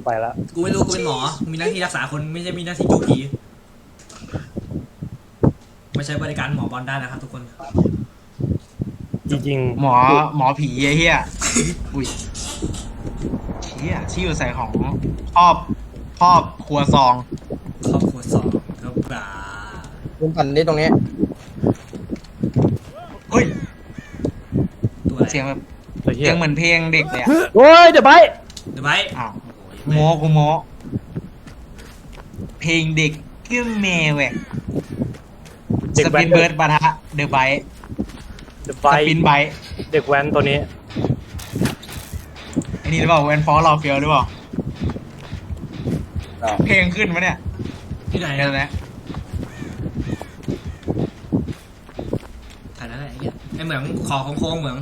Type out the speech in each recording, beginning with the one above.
กูไปแล้วกูไม่รู้กูเป็นหมอกูมีหน้าที่รักษาคนไม่ใช่มีหน้าที่จูผีไม่ใช่บริการหมอบอลได้นะครับทุกคนจริงหมอหมอผีไอ้เหี้ยอุ้ยเหี้ยที่อยู่ใส่ของครอบครอบครัวซองครอบครัวสองครับปลาคุณปั่นนี่ตรงนี้เฮ้ยตัวอะไรเสียงแบบๆตัวเหี้เสียยงเหมือนเพลงเด็กเลยอะโอ้ยเดี๋ยวไปเดี๋ยวไว้อ้าว โอ้โมยกูโมเพลงเด็กก็แมวแหวกเด็กสแว้ปินนเบิร์ดปะทะเดอะไบเดี๋ยวสไปปินไบเด็กแว้นตัวนี้ไอ้นี่หรือเปล่าแวนฟอร์เราเฟียวหรือเปล่าอ่าเพลงขึ้นมะเนี่ยที่ไหนเดี๋ยวนะนะถ่ายนั่นแหละไอ้เหี้ยไอ้เหมืองขอของโค้งเหมือง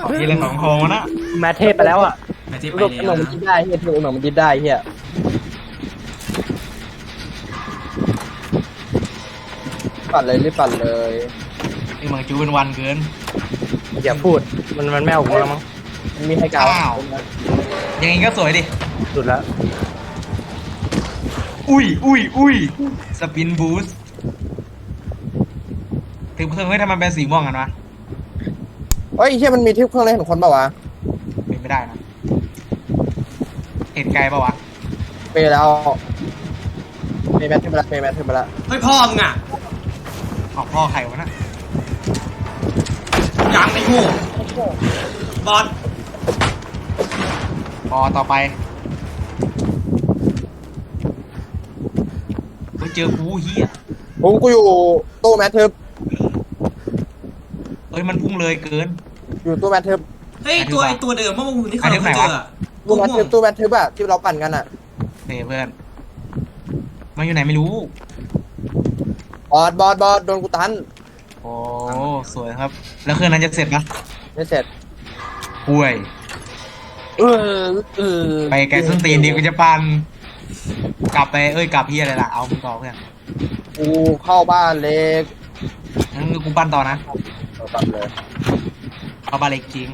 ขอที่เรื่องของโคงนะ แมทเทพไปแล้วอะ ไปที่ไปรูปแล้เหมืวอนมันนะคิดได้เฮียรูปเหมือนมันคิดได้เฮียปั่นเลยรีบปั่นเลยไอ้เมืองจูเป็นวันเกิน อย่าพูด มันมันไม่เอากูแล้วมั้งมันมีให้กาวอ้าว ยังไงก็สวยดิ สุดแล้วอุ้ยอุ้ยอุ้ยสปินบูสต์ถึงเพิ่งให้ทำไมเป็นสีม่วงกันวะเฮ้ยเฮียมันมีทิปเครื่องเล่นของคนเปล่าวะเป็นไม่ได้นะ เห็นไกลปะวะเปย์แล้วเปย์แมทเทปไปละเปย์แมทเทปไปละเฮ้ยพ่อมึงอะของพ่อใครวะนะยังไม่งูบอลพอต่อไปไปเจอกูเฮียผมกูอยู่ตู้แมทเทปเอ้ยมันพุ่งเลยเกินอยู่ตู้แมทเทปเฮ้ยตัวไอ้ตัวเดิมเมื่อวานที่เขาเราเคยเจออะ ตัตู้วแมทม่เทวปงตู้แมทเทปอะที่เราปั่นกันอะเฮ้ยเพื่อนมันอยู่ไหนไม่รู้บอสบอสบอสโดนกูตันโอ้สวยครับ แล้วเครื่องนั้นจะเสร็จปะไม่เสร็จห่วย เออเออไปไกลส้นตีนดีกูจะปันกลับไปเอ้ยกลับพี่อะไรล่ะเอามึงต่อเพื่อนกูเข้าบ้านเล็กงั้นกูปั้นต่อนะเอากลับเลย เอาบาเล็กจริง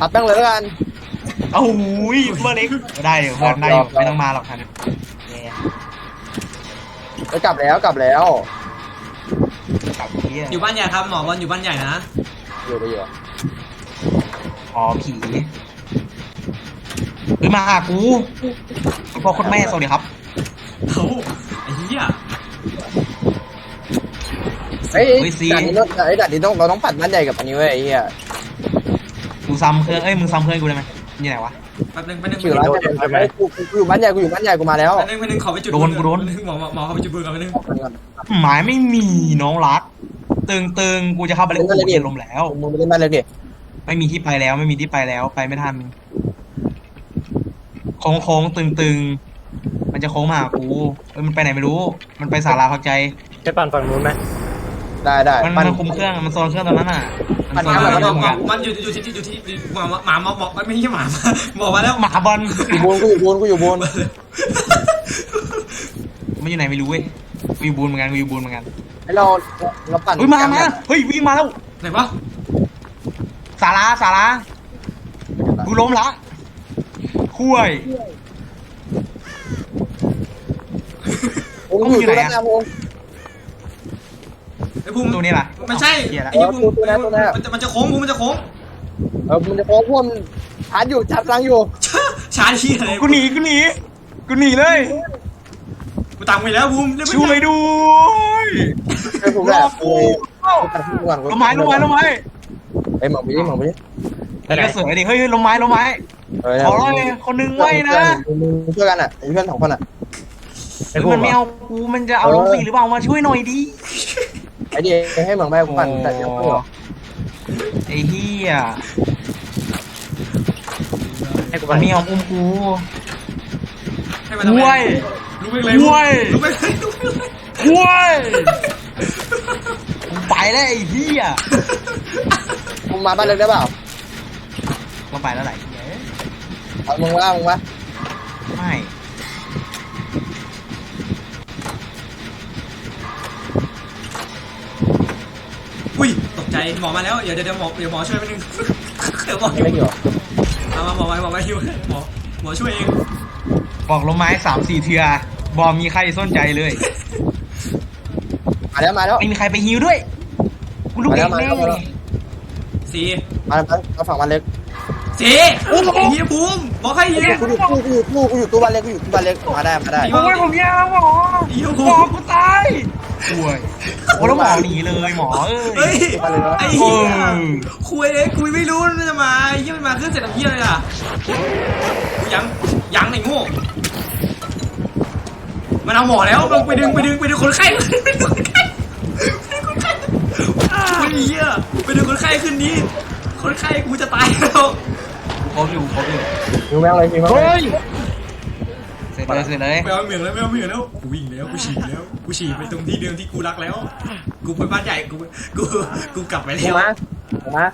อัดแป้งเลยแล้วกัน เอาหูยเบอร์เล็กได้เดี๋ยวเพื่อนได้อยู่ไม่ต้องมาหรอกทันแย่ไปกลับแล้วกลับแล้ว กลับพี่อยู่บ้านใหญ่ครับหมอบอลอยู่บ้านใหญ่นะอยู่ไปอยู่อ๋อผีเฮ้ยมาหากูคุณพ่อคุณแม่สวัสดีครับเขาไอ้เหี้ยเฮ้ยเฮ้ยซี ด่านนี้ต้องไอ้ด่านนี้ต้องเราต้องปั่นบ้านใหญ่กับอันนี้เว้ยไอ้เหี้ยกู ซ้ำเครื่องเอ้ยมึงซ้ำเครื่องกูได้ไหมนี่ไหนวะ แป๊บนึงแป๊บนึงชื่อร้านใช่ไหม กูกูอยู่บ้านใหญ่กูอยู่บ้านใหญ่กูมาแล้วแป๊บนึงแป๊บนึงขอไปจุดโดนกูโดน แป๊บงหมอหมอหมอเขาไปจุดปืนก่อนแป๊บนึงหมายไม่มีน้องรัก ตึงตึงกูจะเข้าไปเล่นกูเย็นลมแล้ว มึงไปเล่นบ้านเล็กดิไม่มีที่ไปแล้วไม่มีที่ไปแล้วไปไม่ทันโค้งโค้งตึงตึงมันจะโค้งมาหากูเอ้ยมันไปไหนไม่รู้ มันไปศาลาพักใจไปปั่นฝั่งนู้นไหมได้ได้มันปั่นมันคุมเครื่องมันโซนเครื่องตอนนั้นอะ มันโซนปั่เครื่องนตอนนั้นเหมือนกันมันอยู่อยู่ที่อยู่ที่หมาหมาหมาหมอไม่ใช่หมาหมอมาแล้วหมาบอลอยู่บนกูอยู่บนกูอยู่บนมันอยู่ไหนไม่รู้เว้ยกูอยู่บูนเหมือนกันกูอยู่บูนเหมือนกันให้เราเราปั่นเฮ้ยมามาเฮ้ยวิ่งมาแล้วไหนวะศาลาศาลากูล้มละคุยผมอยู่ตรงนั้นนะผมไอ้ภูมิตัวนี้ล่ะไม่ใช่เหี้ยละไอ้นี่ภูมิมันจะมันจะโค้งภูมิมันจะโค้งเออมันจะโค้งพ่วงชาร์จอยู่ชาร์จพลังอยู่ชาร์จที่อะไรกูหนีกูหนีกูหนีเลย กูตามไปแล้วภูมิเรียบร้อช่วยด้วยเฮ้ยผมรแหอละกูกูปั่นที่ก่อนลมไม้ลมไม้ลมไม้ไอ้ยหมองไปดิหมองไปดิไปไหนก็สวยดิเฮ้ยลมไม้ลมไม้เออขอร้อยคนนึงไว้นะมึงช่วยกันอะไอ้เพื่อนสองคนอะไอ้เฮ้ยพวมักนไม่เอากูมันจะเอาลงฟรีหรือเปล่ามาช่วยหน่อยดิ ไอ้ดิให้เหมืองไปกูปั่นแต่เดี๋ยวเพื่อนไอ้เหี้ยให้กูมัปั่นนไม่เอาอุ้มกูให้มันทำไงห้วยรู้ไปเลยห้วยรู้ไปเลยรู้ไปเลยคุยไปแล้วไอ้เหี้ยมึงมาบ้านเล็กได้เปล่าก็ไปแล้วไหละเหี้ยเอามึงว่ามึงว่าไม่ อุ้ยตก ใจหมอมาแล้ว เดี๋ยวเดี๋ยวหมอเดี๋ยวหมอช่วยไปนึงเดี๋ยวหมอไม่เกี่ยวมาหมอมาหมอมาฮิวหมอหมอช่วยเองบอกลมไม้สามสี่เทือบอมีใครสนใจเลยมาแล้วมาแล้ว ไม่มีใครไปฮิวด้วยกูลูกเองแม่งมาแล้วมาแล้วสีมาแล้วมาฝั่งมันเล็กสีเฮียภูมิบอกให้เฮียกูอยู่ตู้กูอยู่ตู้กูอยู่ตู้บ้านเล็กกูอยู่ตู้บ้านเล็กมาได้มาได้โอ้ยผมยาวหมอเฮียหภูมอมิกูตาย ป่วยโอ้แล้วหมอหนีเลยหมอเอ้เฮ้ยยไอ้เฮียคุยเลยคุยไม่รู้มันจะมาไอ้เฮียมันมาเครื่องเสร็จแล้วเฮียอะไรล่ะกูยังยังไอ้โง่มันเอาหมอแล้วมึงไปดึงไปดึงไปดึงคนไข้ไปดึงคนไข้ไปดึงคนไข้ไอ้เฮียไปดึงคนไข้ขึ้นนี้ คนไข้กูจะตายแล้วกูครบอยู่ครบอยู่ยิงแม่งเลยยิงแม่งเฮ้เลยย เสร็จเลยเสร็จเลยไม่เอาเหมืองแล้วไม่เอาเหมืองแล้วกูวิ่งแล้วกูฉีกแล้วกูฉีกไปตรงที่เดิมที่กูรักแล้ว กูไปบ้านใหญ่กูกูกูกลับไปยิแล้งวมายิงมา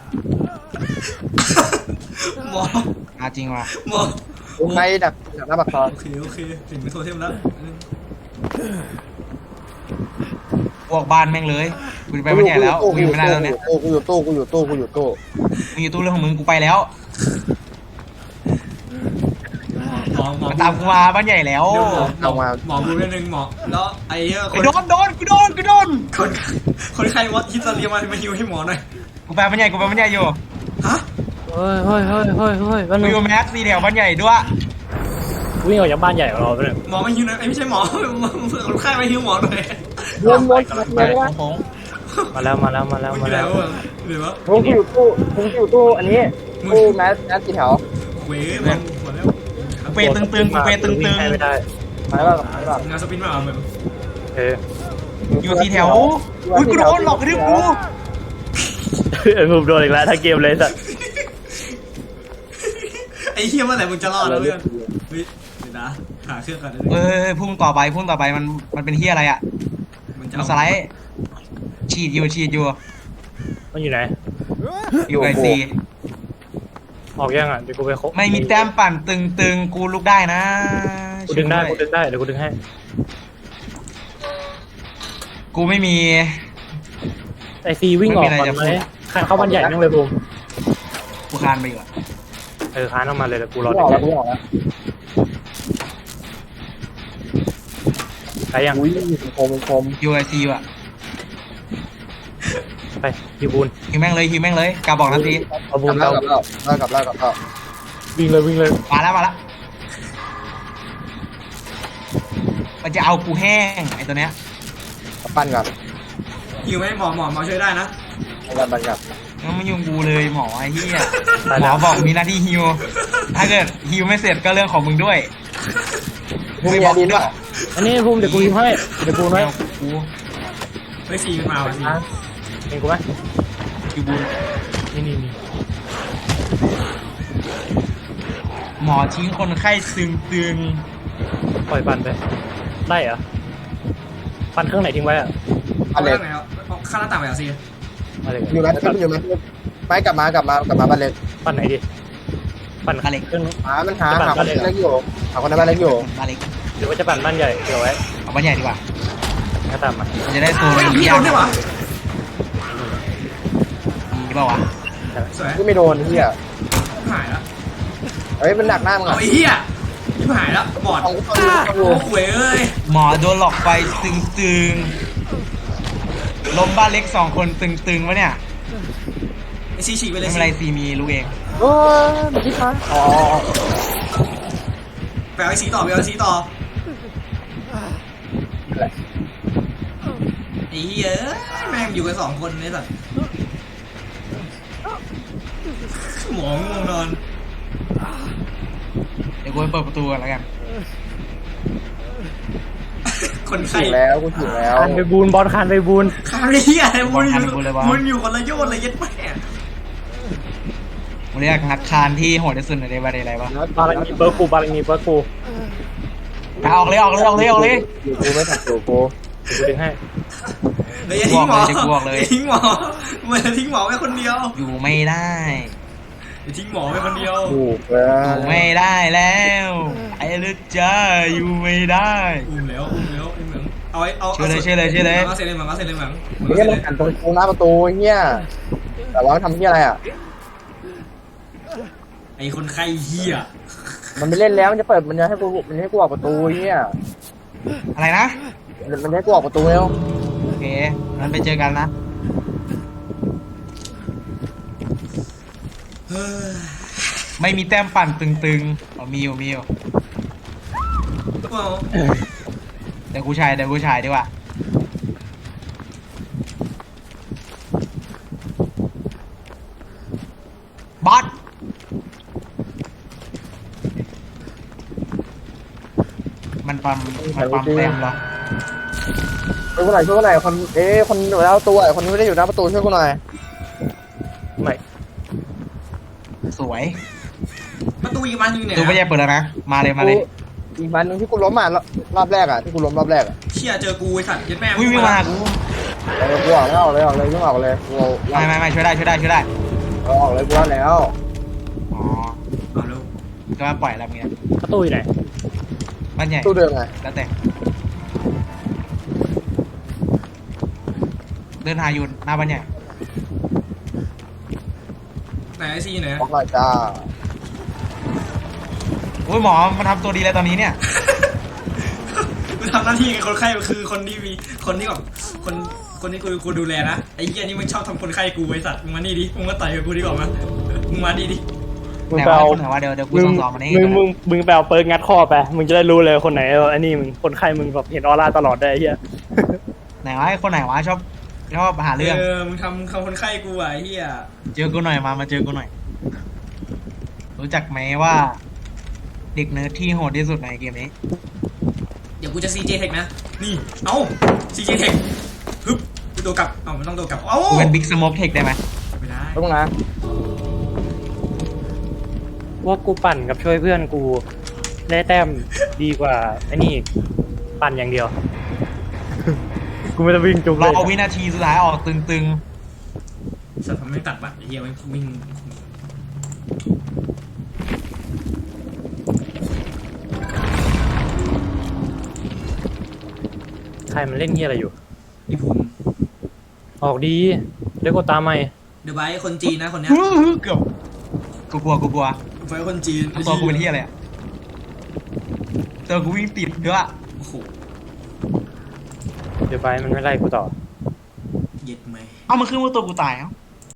หมออาจริงว่ะหมอยิงไงดักดักหน้าปากซอยโอเคโอเคถึงไปโทรเทมแล้วพวกบ้านแม่งเลยกูจะไปไม่ใหญ่แล้วกูอยู่ไม่ได้แล้วเนี่ยกูอยู่ตู้กูอยู่ตู้กูอยู่ตู้มึงอยู่ตู้เรื่องของมึงกูไปแล้วหม อหมอมันตามกูมาบ้านใหญ่แล้ว เดี๋ยวหมอหมอหมอบูนิดนึงหมอแล้วไอ้เหี้ยคไอ้นโดนโดนกูโดนกูโดนคนคนไข้วัดฮิตเรียมามาฮิวให้หมอหน่อยกูไปบ้านใหญ่กูไปบ้านใหญ่อยู่ฮะเฮ้ยเฮ้ยเฮ้ยเฮ้ยเฮ้ยแป๊บกูนึงอยู่แม็กซ์ซีแถวบ้านใหญ่ด้วยวิ่งออกจากบ้านใหญ่ของเราไปเลยหมอมาฮิวหน่อยไอ้ไม่ใช่หมอเพื่อนคนไข้มาฮิวหมอหน่อยวนวนไปไปของผมมาแล้วมาแล้วมาแล้วมันอมายู่ไหนแล้ววะเดี๋ยววะกูอยู่ตู้กูอยู่ตู้อันนี้ตู้แมสแมสกี่แถวเว้ยหมดหมดแล้วกู เปตึงตึงกูเปตึงตึงวิ่ให้ไม่ได้มาแล้วมาแล้วงานสปินมาเหมือนเอออยู่ที่แถวอุ้ยกูโดนหลอกกระทืบกูเอองูโดนอีกแล้วทั้งเกมเลยสัตว์ไอ้เฮียเมื่อไหร่มึงจะรอดแล้วเพื่อนเฮ้ยเดี๋ยวนะหาเครื่องก่อนเดี๋ยวเอ้ยพุ่งต่อไปพุ่งต่อไปมันมันเป็นเฮียอะไรอะมันจะมันสไลด์ฉีดอยู่ฉีดอยู่มันอยู่ไหนอยู่ไอซี ออกยังอะเดี๋ยวกูไปโคไม่มีแต้มปั่นตึงตึงกูลุกได้นะกูดึงได้ช่กูวยดึงได้เดี๋ยวกูดึงให้ กูไม่มี ไอซีวิ่งออกไม่มีอะไรก่อนจะไหมพูดขันเข้าบ้านใหญ่นั่งเลยบูมกูคานไปอยู่อะเออค้านออกมาเลยเดี๋ยวกูรอกูดึออกงแล้วกูออกแล้วไปยังอุ้ยคมคมอยู่ไอซีอยู่อะ ไปยูบูนฮิวแม่งเลยฮิวแม่งเลยกาบอกนาทีเอาบูกลันบแล้เราวกลับแล้วกลับแล้วกลับแล้ววิ่งเลยวิ่งเลยมาแล้วมาแล้วมันจะเอากูแห้งไอตัวเนี้ยกลับปั้นก่อนฮิวไหมหมอหมอหมอช่วยได้นะปั้นปั้นกับมันไม่ยุ่งกูเลยหมอไอ้เหี้ยตายหมแล้อวบอกมีหน้าที่ฮิวถ้าเกิดฮิวไม่เสร็จก็เรื่องของมึงด้วยมึงมีอะดีด้วยอันนี้บูมเดี๋ยวกูยิงให้เดี๋ยวกูไม่ให้เอากูเฮ้ยซีมันมาว่ะซีนะเห็นกูไหม อยู่บุญนี่นี่นี่หมอทิ้งคนไข้ตึงตึงปล่อยปันไป ได้เหรอ ปันเครื่องไหนทิ้งไว้อะเอาปั้นเล็เรื่อกงไหนเอาข้าหน้าต่างไปอะซีอะไรอยู่แมสขึ้นอยู่แมสไปกลับมากลับมากลับมาบ้านเล็กปันไหนดิ ปั่นมาเล็กเครื่อง หามันหาหาคนเล็กอยู่หาคนในบ้านเล็กอยู่มานเล็กหรือว่าจะปั่นบ้านใหญ่เดี๋ยวไว้เอาบ้านใหญ่ดีกว่าถ้าตามมาจะได้ตัวเฮ้ยมีพี่ยาโดนได้ปะมี เปล่าวะสวยที่ไม่โดนเฮียหายแล้วเฮ้ยมันดักหน้ามึงเอาอะไอ้เหี้ยยิบหายแล้วบอดเอาเอาเอาเอาโอ้หวยเอ้ยหมอโดนหลอกไปตึงตึงล้มบ้านเล็กสองคนตึงตึงวะเนี่ยไอซีฉีกไปเลไม่ยเป็นไรซีมีรู้เองเออมันที่ฟ้าอ๋อไปเอาไอซีต่อไปเอาไอซีต่อแหละไอ้เหี้ยแม่งอยู่กันสองคนเนี่ยสัตว์ หมอง่วงนอน เดี๋ยวกูไปเปิดประตูกันแล้วกัน คนไข้ถึงแล้วกูถึงแล้วคานไปบูนบอลคานไปบูนข้าวเหี้ยอะไรมึงอยู่มึงอยู่คนละโยนเลยยัดแม่ผมเรียกนักคานที่โหดที่สุดในประเทศอะไรวะบาลังนีเบิร์กกูบาลังนีเบิร์กกูเอาออกเลยออกเลยออกเลยออกเลยอยู่กูไม่ถักอยู่กูเดี๋ยวกูดึงให้ เดี๋ยวอย่าทิ้งหมออย่าทิ้งหมอมันจะทิ้งหมอไว้คนเดียว อยู่ไม่ได้อย่าทิ้งหมอไว้คนเดียวถูกแล้อวยู่ไม่ได้แล้ว ไอ้ลึกจ้าอยู่ไม่ได้ อุ้มแล้วอุ้มแล้วไอ้เหมืองเอาไอ้เอาช่วยเลยช่วยเลยช่วยเลยมาเสร็จเลยเหมืองมาเสร็จเลยเหมืองนี่มันหันตรงตรงหน้าประตูเฮียแต่ว่าทำเฮียอะไรอะ ไอ้คนไข้เหี้ยมันไม่เล่นแล้วมันจะเปิดมันจะให้กูมันให้กูออกประตูเฮียอะไรนะมันมันให้กูออกประตูแล้วโอ เคงั้นไปเจอกันนะเฮ้ยไม่มีแต้มปั่นตึงๆเอามีอยู่มีอยู่เอาเดี๋ยวกูชายเดี๋ยวกูชายดีกว่าบอสมันปั๊มมันปั๊มแต้มเหรอ ช่วยกูหน่อยช่วยกูหน่อยคนเอ๊ะคนอยู่แล้วตัวไอ้คนนี้ไม่ได้อยู่หน้าประตูช่วยกูหน่อยไม่สวยประตูอีกมันอยู่ไหนดูไม่ใช่อะเปิดแล้วนะ มาเลยมาเลยกูอีกมันหนึงที่กูล้มอะรอบรอบแรกอะที่กูล้มรอบแรกอะเชี่ยเจอกูไอ้สัตว์ยัดแม่วิ่งวิ่งมาหากูเออกูออกแล้วออกเลยออกเลยวิ่งออกเลยกูเอาไม่ไม่ไม่ช่วยได้ช่วยได้ช่วยได้ เอาออกเลยกูเอาแล้วอ๋อ เอาแล้วก็มาปล่อยแล้วเงี้ยประตูอยู่ไหนบ้านใหญ่ ตู้เดิมไงแล้วแต่ เดินหาอยู่หน้าบ้านใหญ่ไหนไอซีอยู่ไหนบอกหน่อยจ้าโอ้ยหมอมาทำตัวดีเลยตอนนี้เนี่ย กูทำหน้าที่กับคนไข้คือคนที่มีคนที่แบบคนคนที่กูกูดูแลนะไอ้เหี้ยนี่มึงชอบทำคนไข้กูไอ้สัตว์มึงมานี่ดิมึงมาต่อยกับกูดีกว่ามั้ยมึงมาดีดิมึงไหนไปว่าเอาคนไหนว่าเดี๋ยวเดี๋ยวกูมึงส่งสอบมานี่มึงมึงมึงไปเอาเปิร์กงัดข้อไป มึงจะได้รู้เลยคนไหนเอออันนี้มึงคนไข้มึงแบบเห็นออร่าตลอดได้ไอ้เฮียไหนวะไอ้คนไหนวะชอบ ชอบหาเรื่อง เออมึงทำทำคนไข้กูอะไอ้เหี้ยเจอกูหน่อยมา มาเจอกูหน่อย รู้จักไหมว่า เด็กเนิร์ดที่โหดที่สุดในเกมนี้ เดี๋ยวกูจะซีเจเทคนะ นี่ เอ้าซีเจเทคฮึบกูตัวกลับ เอ้ามันต้องตัวกลับ เอ้ากูเป็นบิ๊กสโมกเทคได้ไหมไม่ได้ต้องนะว่ากูปั่นกับช่วยเพื่อนกูได้แต้มดีกว่าไอ้นี่อีกปั่นอย่างเดียว กูไม่ต้องวิ่งจุกรเลอยวินาทีสุดท้ายออกตึงสัตว์ทำไม่ตัดบัตรไอ้เหี้ยมันวิ่งใครมันเล่นเฮียอะไรอยู่ ไอ้ภูมิออกดีเรียกว่าตามใหม่เดอะไบคนจีนนะคนๆเนี้ยฮึ่มเกือบกูกลัวกูกลัวไฟคนจีนตัวกูเป็นที่อะไรอะตัวกูวิ่งติดด้วยโอ้โห เดี๋ยวไปมันไม่ไล่กูต่อ เย็ดไหมเอ้ามันขึ้นว่าตัวกูตายเอ้า